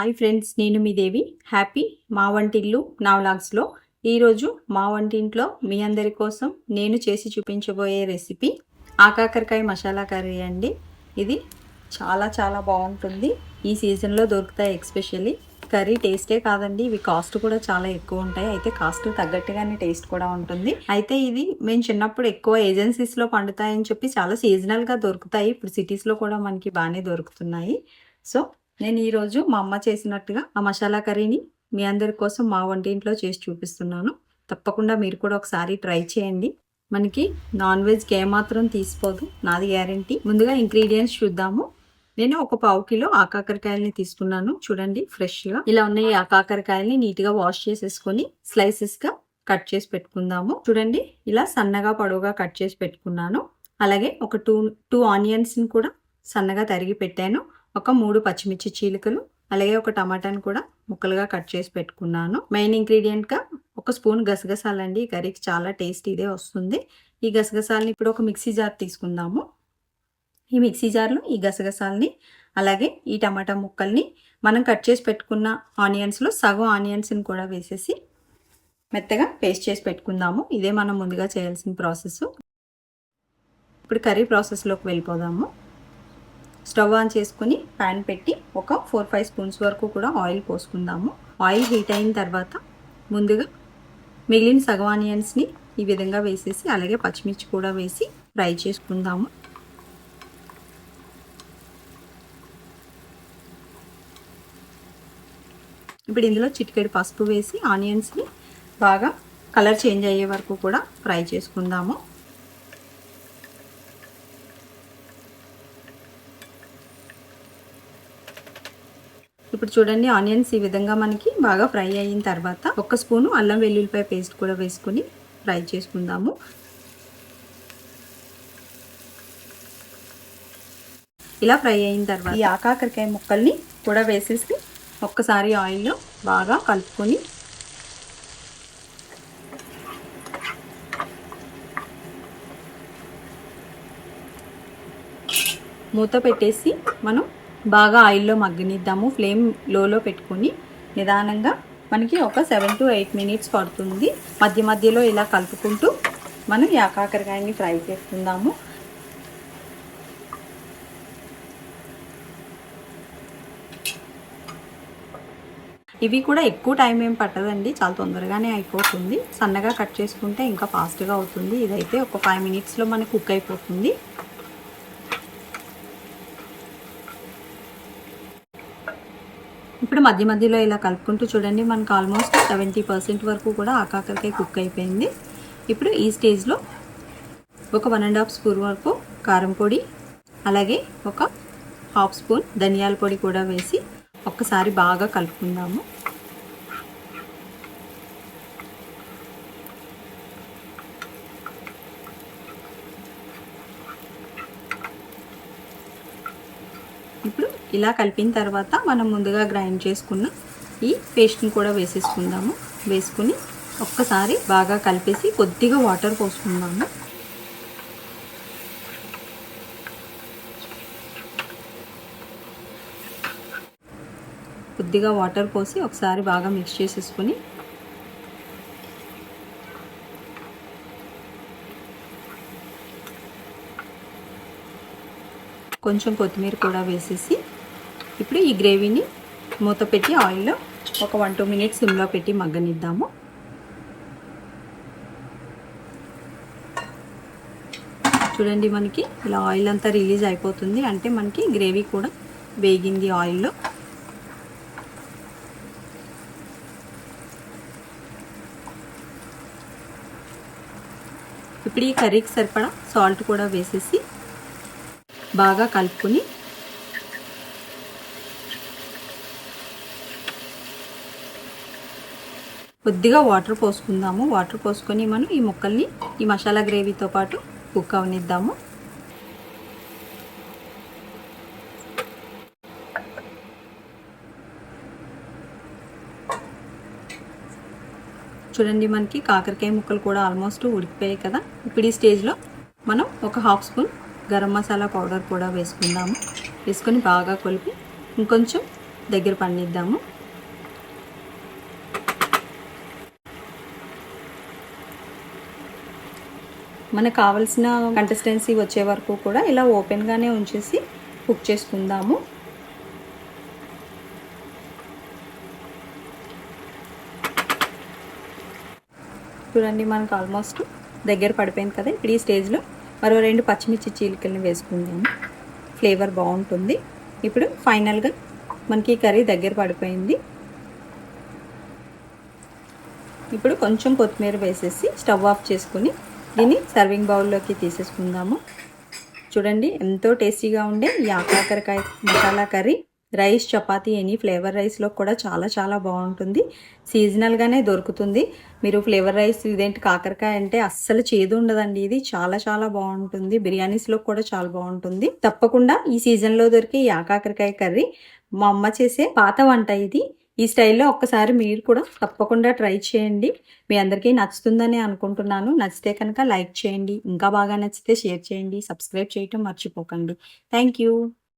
Hi friends నేను మీ దేవి. Happy మా వంటిల్లు నా వ్లాగ్స్లో. ఈరోజు మా వంటింట్లో మీ అందరి కోసం నేను చేసి చూపించబోయే రెసిపీ ఆకాకరకాయ మసాలా కర్రీ అండి. ఇది చాలా చాలా బాగుంటుంది. ఈ సీజన్లో దొరుకుతాయి ఎక్స్పెషల్లీ. కర్రీ టేస్టే కాదండి ఇవి కాస్ట్ కూడా చాలా ఎక్కువ ఉంటాయి. అయితే కాస్ట్ తగ్గట్టుగానే టేస్ట్ కూడా ఉంటుంది. అయితే ఇది మేము చిన్నప్పుడు ఎక్కువ ఏజెన్సీస్లో పండుతాయని చెప్పి చాలా సీజనల్గా దొరుకుతాయి. ఇప్పుడు సిటీస్లో కూడా మనకి బాగానే దొరుకుతున్నాయి. సో నేను ఈరోజు మా అమ్మ చేసినట్టుగా ఆ మసాలా కర్రీని మీ అందరి కోసం మా వంటింట్లో చేసి చూపిస్తున్నాను. తప్పకుండా మీరు కూడా ఒకసారి ట్రై చేయండి. మనకి నాన్ వెజ్కి ఏమాత్రం తీసిపోదు నాది గ్యారంటీ. ముందుగా ఇంగ్రీడియంట్స్ చూద్దాము. నేను ఒక పావు కిలో ఆకాకరకాయలని తీసుకున్నాను. చూడండి ఫ్రెష్గా. ఇలా ఉన్న ఈ ఆకాకరకాయలని నీట్గా వాష్ చేసేసుకొని స్లైసెస్గా కట్ చేసి పెట్టుకుందాము. చూడండి ఇలా సన్నగా పొడవుగా కట్ చేసి పెట్టుకున్నాను. అలాగే ఒక టూ టూ ఆనియన్స్ని కూడా సన్నగా తరిగి పెట్టాను. ఒక మూడు పచ్చిమిర్చి చీలికలు అలాగే ఒక టమాటాని కూడా ముక్కలుగా కట్ చేసి పెట్టుకున్నాను. మెయిన్ ఇంగ్రీడియంట్గా ఒక స్పూన్ గసగసాలండి. ఈ కర్రీకి చాలా టేస్ట్ ఇదే వస్తుంది. ఈ గసగసాలని ఇప్పుడు ఒక మిక్సీ జార్ తీసుకుందాము. ఈ మిక్సీ జార్లో ఈ గసగసాలని అలాగే ఈ టమాటా ముక్కల్ని మనం కట్ చేసి పెట్టుకున్న ఆనియన్స్లో సగం ఆనియన్స్ని కూడా వేసేసి మెత్తగా పేస్ట్ చేసి పెట్టుకుందాము. ఇదే మనం ముందుగా చేయాల్సిన ప్రాసెస్. ఇప్పుడు కర్రీ ప్రాసెస్లోకి వెళ్ళిపోదాము. స్టవ్ ఆన్ చేసుకుని ప్యాన్ పెట్టి ఒక ఫోర్ ఫైవ్ స్పూన్స్ వరకు కూడా ఆయిల్ పోసుకుందాము. ఆయిల్ హీట్ అయిన తర్వాత ముందుగా మిగిలిన సగం ఆనియన్స్ని ఈ విధంగా వేసేసి అలాగే పచ్చిమిర్చి కూడా వేసి ఫ్రై చేసుకుందాము. ఇప్పుడు ఇందులో చిటికెడు పసుపు వేసి ఆనియన్స్ని బాగా కలర్ చేంజ్ అయ్యే వరకు కూడా ఫ్రై చేసుకుందాము. ఇప్పుడు చూడండి ఆనియన్స్ ఈ విధంగా మనకి బాగా ఫ్రై అయిన తర్వాత ఒక స్పూను అల్లం వెల్లుల్లిపాయ పేస్ట్ కూడా వేసుకొని ఫ్రై చేసుకుందాము. ఇలా ఫ్రై అయిన తర్వాత ఈ ఆకాకరకాయ ముక్కల్ని కూడా వేసేసి ఒక్కసారి ఆయిల్లో బాగా కలుపుకొని మూత పెట్టేసి మనం బాగా ఆయిల్లో మగ్గనిద్దాము. ఫ్లేమ్ లోలో పెట్టుకొని నిదానంగా మనకి ఒక సెవెన్ టు ఎయిట్ మినిట్స్ పడుతుంది. మధ్య మధ్యలో ఇలా కలుపుకుంటూ మనం యాకాకరకాయని ఫ్రై చేసుకుందాము. ఇవి కూడా ఎక్కువ టైం ఏం పట్టదండి. చాలా తొందరగానే అయిపోతుంది. సన్నగా కట్ చేసుకుంటే ఇంకా ఫాస్ట్గా అవుతుంది. ఇదైతే ఒక ఫైవ్ మినిట్స్లో మనకి కుక్ అయిపోతుంది. ఇప్పుడు మధ్య మధ్యలో ఇలా కలుపుకుంటూ చూడండి మనకు ఆల్మోస్ట్ సెవెంటీ పర్సెంట్ వరకు కూడా ఆకాకరకాయ కుక్ అయిపోయింది. ఇప్పుడు ఈ స్టేజ్లో ఒక వన్ అండ్ హాఫ్ స్పూన్ వరకు కారం పొడి అలాగే ఒక హాఫ్ స్పూన్ ధనియాల పొడి కూడా వేసి ఒక్కసారి బాగా కలుపుకుందాము ఇప్పుడు ఇలా కలిపిన తర్వాత మనం ముందుగా గ్రైండ్ చేసుకున్న ఈ పేస్ట్ని కూడా వేసేసుకుందాము. వేసుకుని ఒక్కసారి బాగా కలిపేసి కొద్దిగా వాటర్ పోసుకుందాము. కొద్దిగా వాటర్ పోసి ఒకసారి బాగా మిక్స్ చేసేసుకుని కొంచెం కొత్తిమీర కూడా వేసేసి ఇప్పుడు ఈ గ్రేవీని మూత పెట్టి ఆయిల్లో ఒక వన్ టూ మినిట్స్ సిమ్లో పెట్టి మగ్గనిద్దాము. చూడండి మనకి ఇలా ఆయిల్ అంతా రిలీజ్ అయిపోతుంది. అంటే మనకి గ్రేవీ కూడా వేగింది ఆయిల్లో. ఇప్పుడు ఈ కర్రీకి సరిపడా సాల్ట్ కూడా వేసేసి బాగా కలుపుకొని కొద్దిగా వాటర్ పోసుకుందాము. వాటర్ పోసుకొని మనం ఈ ముక్కల్ని ఈ మసాలా గ్రేవీతో పాటు కుక్ అవనిద్దాము. చూడండి మనకి కాకరకాయ ముక్కలు కూడా ఆల్మోస్ట్ ఉడికిపోయాయి కదా. ఇప్పుడు ఈ స్టేజ్లో మనం ఒక half spoon garam masala powder కూడా వేసుకుందాము. వేసుకొని బాగా కలిపి ఇంకొంచెం దగ్గర పండిద్దాము. మనకు కావాల్సిన కంటెస్టెన్సీ వచ్చే వరకు కూడా ఇలా ఓపెన్గానే ఉంచేసి కుక్ చేసుకుందాము. చూడండి మనకు ఆల్మోస్ట్ దగ్గర పడిపోయింది కదా ఇప్పుడు ఈ స్టేజ్లో మరో రెండు పచ్చిమిర్చి చీలికల్ని వేసుకుందాము. ఫ్లేవర్ బాగుంటుంది. ఇప్పుడు ఫైనల్గా మనకి కర్రీ దగ్గర పడిపోయింది. ఇప్పుడు కొంచెం కొత్తిమీర వేసేసి స్టవ్ ఆఫ్ చేసుకుని దీన్ని సర్వింగ్ బౌల్లోకి తీసేసుకుందాము. చూడండి ఎంతో టేస్టీగా ఉండే ఈ ఆకాకరకాయ masala curry. Rice chapati any flavour రైస్లో కూడా చాలా చాలా బాగుంటుంది. సీజనల్గానే దొరుకుతుంది. మీరు ఫ్లేవర్ రైస్ ఇదేంటి కాకరకాయ అంటే అస్సలు చేదు ఉండదండి ఇది. చాలా చాలా బాగుంటుంది. బిర్యానీస్లో కూడా చాలా బాగుంటుంది. తప్పకుండా ఈ సీజన్లో దొరికే ఈ ఆకాకరకాయ కర్రీ మా అమ్మ చేసే పాత వంట ఇది. ఈ స్టైల్లో ఒక్కసారి మీరు కూడా తప్పకుండా ట్రై చేయండి. మీ అందరికీ నచ్చుతుందని అనుకుంటున్నాను. నచ్చితే కనుక లైక్ చేయండి. ఇంకా బాగా నచ్చితే షేర్ చేయండి. సబ్స్క్రైబ్ చేయటం మర్చిపోకండి. Thank you.